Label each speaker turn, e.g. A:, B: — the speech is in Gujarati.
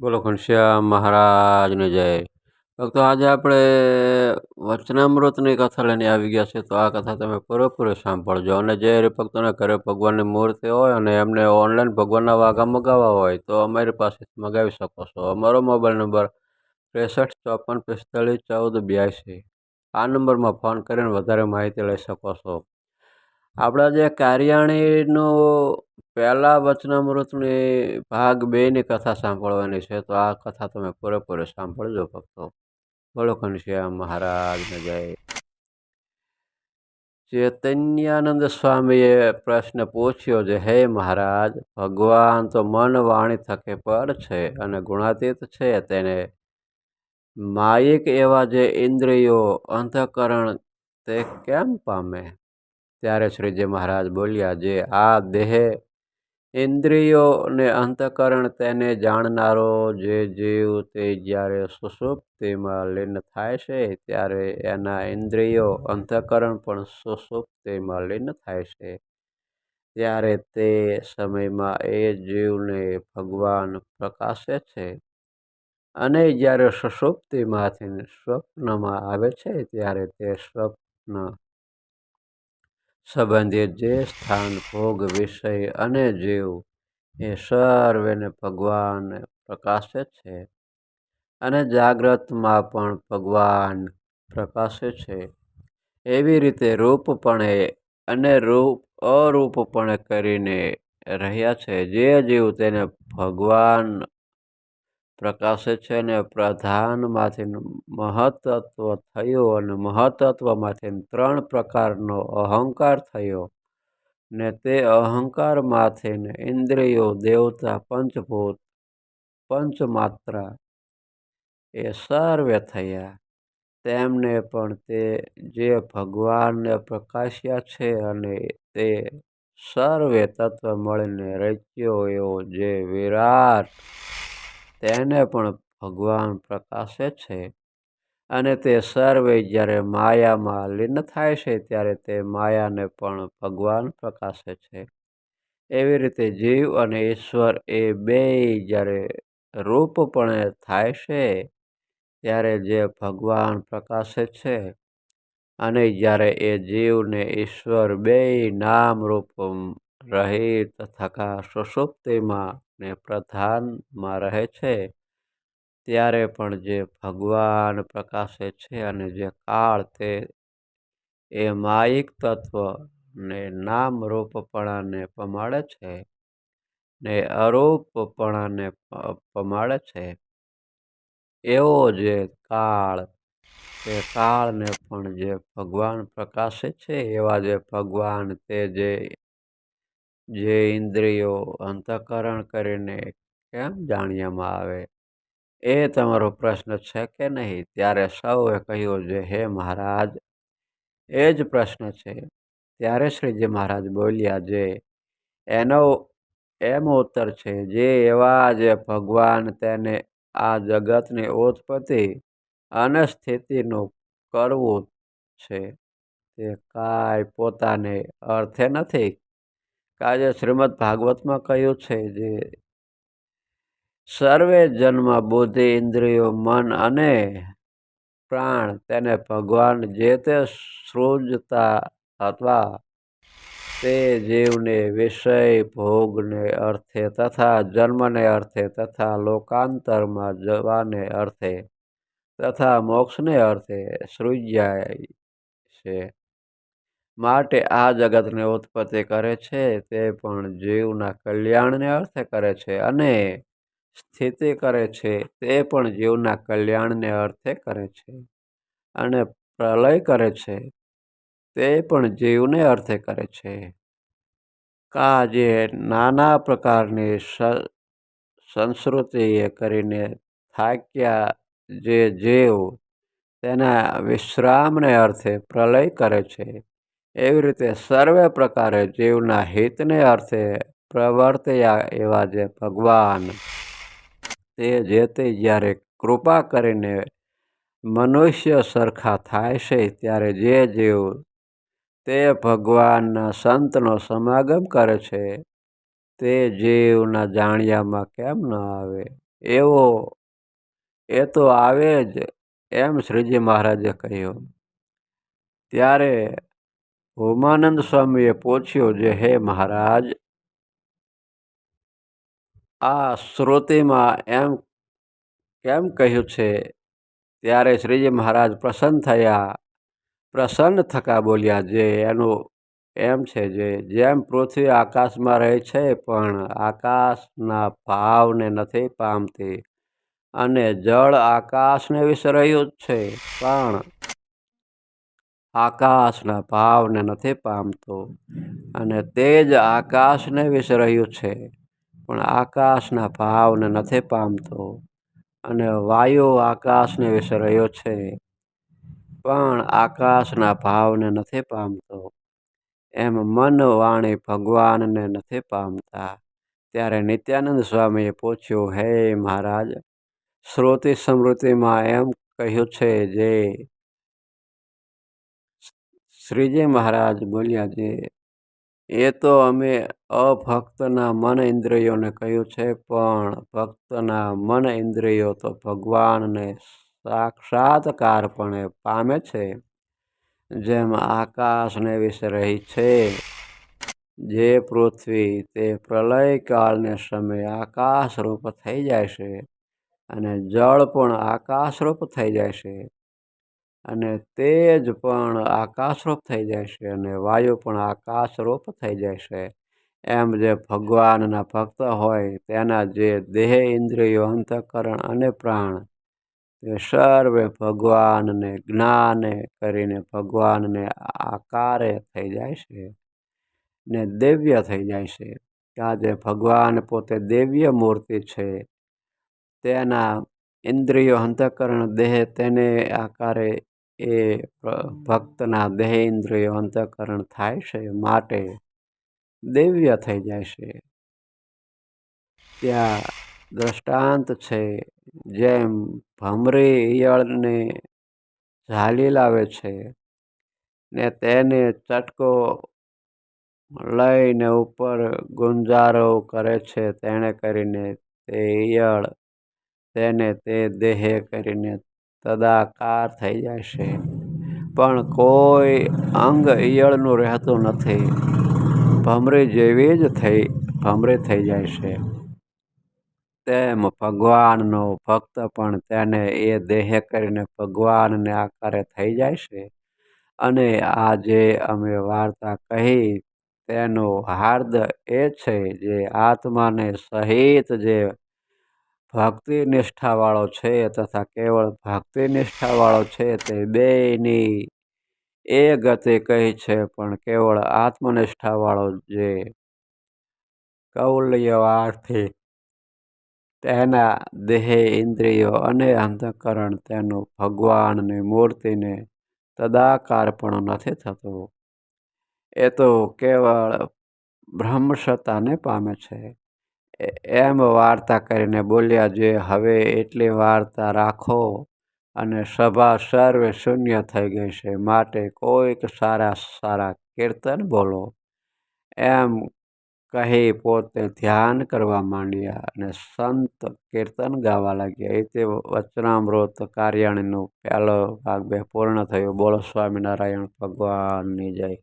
A: બોલો ઘનશ્યામ મહારાજને જય. ભક્તો, આજે આપણે વચનામૃતની કથા લઈને આવી ગયા છે તો આ કથા તમે પૂરેપૂરો સાંભળજો. અને જે ભક્તોના ઘરે ભગવાનની મૂર્તિ હોય અને એમને ઓનલાઈન ભગવાનના વાઘા મગાવવા હોય, તો અમારી પાસે મગાવી શકો છો. અમારો મોબાઈલ નંબર ત્રેસઠ, ચોપન પિસ્તાળીસ ચૌદ, બ્યાસી. આ નંબરમાં ફોન કરીને વધારે માહિતી લઈ શકો છો. આપણા જે કાર્યાણીનો પહેલા વચનામૃતની ભાગ બેની કથા સાંભળવાની છે, તો આ કથા તમે પૂરેપૂરી સાંભળજો ભક્તો. બોલો ઘનશ્યામ મહારાજને જય. ચૈતન્યાનંદ સ્વામીએ પ્રશ્ન પૂછ્યો છે હે મહારાજ, ભગવાન તો મન વાણી થકે પર છે અને ગુણાતીત છે તેને. માયિક એવા જે ઇન્દ્રિયો અંતઃકરણ તે કેમ પામે? ત્યારે શ્રીજી મહારાજ બોલ્યા, જે આ દેહ ઇન્દ્રિયો ને અંતઃકરણ તેને જાણનારો જે જીવ તે જ્યારે સુસુપ્તિમાં લીન થાય છે, ત્યારે એના ઇન્દ્રિયો અંતઃકરણ પણ સુસુપ્તિમાં લીન થાય છે. ત્યારે તે સમયમાં એ જીવને ભગવાન પ્રકાશે છે અને જ્યારે સુષુપ્તિમાંથી સ્વપ્નમાં આવે છે, ત્યારે તે સ્વપ્ન સંબંધિત જે સ્થાન, ભોગ, વિષય અને જીવ એ સર્વેને ભગવાન પ્રકાશે છે. અને જાગ્રતમાં પણ ભગવાન પ્રકાશે છે. એવી રીતે રૂપપણે અને રૂપ, અરૂપપણે કરીને રહ્યા છે. જે જીવ તેને ભગવાન પ્રકાશે છે અને પ્રધાનમાંથી મહત્ત્વ થયું અને મહત્ત્વમાંથી ત્રણ પ્રકારનો અહંકાર થયો ને તે અહંકારમાંથી ઇન્દ્રિયો, દેવતા, પંચભૂત, પંચમાત્રા એ સર્વે થયા. તેમને પણ તે જે ભગવાનને પ્રકાશ્યા છે અને તે સર્વે તત્વ મળીને રચ્યો એવો જે વિરાટ તેને પણ ભગવાન પ્રકાશે છે. અને તે સર્વે જ્યારે માયામાં લીન થાય છે, ત્યારે તે માયાને પણ ભગવાન પ્રકાશે છે. એવી રીતે જીવ અને ઈશ્વર એ બેય જ્યારે રૂપપણે થાય છે, ત્યારે જે ભગવાન પ્રકાશે છે અને જ્યારે એ જીવને ઈશ્વર બેય નામ રૂપ રહિત થકા સુષુપ્તિમાં ને પ્રધાનમાં રહે છે, ત્યારે પણ જે ભગવાન પ્રકાશે છે અને જે કાળ તે એ માયિક તત્વ ને નામ પમાડે છે ને અરૂપપણાને પમાડે છે. એવો જે કાળ, તે કાળને પણ જે ભગવાન પ્રકાશે છે, એવા જે ભગવાન તે જે જે ઇન્દ્રિયો અંતઃકરણ કરીને કેમ જાણ્યામાં આવે? એ તમારો પ્રશ્ન છે કે નહીં? ત્યારે સૌએ કહ્યું જે હે મહારાજ, એ જ પ્રશ્ન છે. ત્યારે શ્રીજી મહારાજ બોલ્યા જે એનો, એમ ઉત્તર છે, જે એવા જે ભગવાન તેને આ જગતની ઉત્પત્તિ અને સ્થિતિનું કરવું છે, તે કાંઈ પોતાને અર્થે નથી. કાજે શ્રીમદ ભાગવતમાં કહ્યું છે જે, સર્વે જન્મ બુદ્ધિ ઇન્દ્રિયો મન અને પ્રાણ તેને ભગવાન જે તે સૃજતા અથવા તે જીવને વિષય, ભોગને અર્થે તથા જન્મને અર્થે તથા લોકાંતરમાં જવાને અર્થે તથા મોક્ષને અર્થે સૃજ્યા છે. માટે આ જગતને ઉત્પત્તિ કરે છે, તે પણ જીવના કલ્યાણને અર્થે કરે છે અને સ્થિતિ કરે છે, તે પણ જીવના કલ્યાણને અર્થે કરે છે અને પ્રલય કરે છે, તે પણ જીવને અર્થે કરે છે. કા જે નાના પ્રકારની સંસ્કૃતિએ કરીને થાક્યા જે જીવ, તેના વિશ્રામને અર્થે પ્રલય કરે છે. એવી રીતે સર્વે પ્રકારે જીવના હિતને અર્થે પ્રવર્ત્યા એવા જે ભગવાન તે જે તે જ્યારે કૃપા કરીને મનુષ્ય સરખા થાય છે, ત્યારે જે જીવ તે ભગવાનના સંતનો સમાગમ કરે છે, તે જીવના જાણ્યામાં કેમ ન આવે? એવો, એ તો આવે જ, એમ શ્રીજી મહારાજે કહ્યું. ત્યારે હોમાનંદ સ્વામીએ પૂછ્યો જે, હે મહારાજ, આ શ્રુતિમાં એમ કેમ કહ્યું છે? ત્યારે શ્રીજી મહારાજ પ્રસન્ન થયા. પ્રસન્ન થકા બોલ્યા, જે, એનું એમ છે જે, જેમ પૃથ્વી આકાશમાં રહે છે, પણ આકાશના ભાવને નથી પામતી અને જળ આકાશને વિશે રહ્યું જ છે, પણ આકાશના ભાવને નથી પામતો અને તે જ આકાશને વિશે રહ્યું છે, પણ આકાશના ભાવને નથી પામતો અને વાયુ આકાશને વિશે રહ્યો છે, પણ આકાશના ભાવને નથી પામતો. એમ મન વાણી ભગવાનને નથી પામતા. ત્યારે નિત્યાનંદ સ્વામીએ પૂછ્યું, હે મહારાજ, શ્રુતિ સ્મૃતિમાં એમ કહ્યું છે જે શ્રીજી મહારાજ બોલ્યા જે એ તો અમે અભક્તના મન ઇન્દ્રિયોને કહ્યું છે, પણ ભક્તના મન ઇન્દ્રિયો તો ભગવાનને સાક્ષાત્કારપણે પામે છે. જેમ આકાશને વિશે રહી છે, જે પૃથ્વી તે પ્રલયકાળને સમયે આકાશરૂપ થઈ જાય છે અને જળ પણ આકાશરૂપ થઈ જાય છે. અને તેજ પણ આકાશરૂપ થઈ જાય છે અને વાયુ પણ આકાશરૂપ થઈ જાય છે એમ જે ભગવાનના ભક્ત હોય, તેના જે દેહ ઇન્દ્રિયો, અંતઃકરણ અને પ્રાણ, તે સર્વે ભગવાનને, જ્ઞાને કરીને ભગવાનને આકારે થઈ જાય છે ને દિવ્ય થઈ જાય છે. આજે ભગવાન પોતે દિવ્ય મૂર્તિ છે, તેના ઇન્દ્રિયો, અંતઃકરણ, દેહ તેને આકારે એ ભક્તના દેહ ઇન્દ્રિયો અંતઃકરણ થાય છે, માટે દિવ્ય થઈ જાય છે. ત્યાં દ્રષ્ટાંત છે, જેમ ભમરી ઈયળને ઝાલી લાવે છે, ને તેને ચટકો લઈને ઉપર ગુંજારો કરે છે, તેણે કરીને તે ઈયળ તેને તે દેહે કરીને તદાકાર થઈ જાય છે પણ કોઈ અંગ ઈયળનું રહેતું નથી. ભમરી જેવી જ થઈ, ભમરી થઈ જાય છે તેમ ભગવાનનો ભક્ત પણ તેને એ દેહ કરીને ભગવાનને આકારે થઈ જાય છે અને આ જે અમે વાર્તા કહી, તેનો હાર્દ એ છે જે આત્માને સહિત જે ભક્તિ નિષ્ઠાવાળો છે તથા કેવળ ભક્તિ નિષ્ઠાવાળો છે તે બેયની એ ગતિ કહી છે, પણ કેવળ આત્મનિષ્ઠાવાળો જે કૌલ્યવાળથી તેના દેહ ઇન્દ્રિયો અને અંતઃકરણ તેનું ભગવાનની મૂર્તિને તદાકાર પણ નથી થતું. એ તો કેવળ બ્રહ્મસત્તાને પામે છે. એમ વાર્તા કરીને બોલ્યા જે હવે એટલી વાર્તા રાખો અને સભા સર્વે શૂન્ય થઈ ગઈ છે. માટે કોઈક સારા સારા કીર્તન બોલો. એમ કહી પોતે ધ્યાન કરવા માંડ્યા અને સંત કીર્તન ગાવા લાગ્યા. એ તે વચનામૃત કાર્યાણીનો પહેલો ભાગ બે પૂર્ણ થયો. બોલો સ્વામિનારાયણ ભગવાનની જય.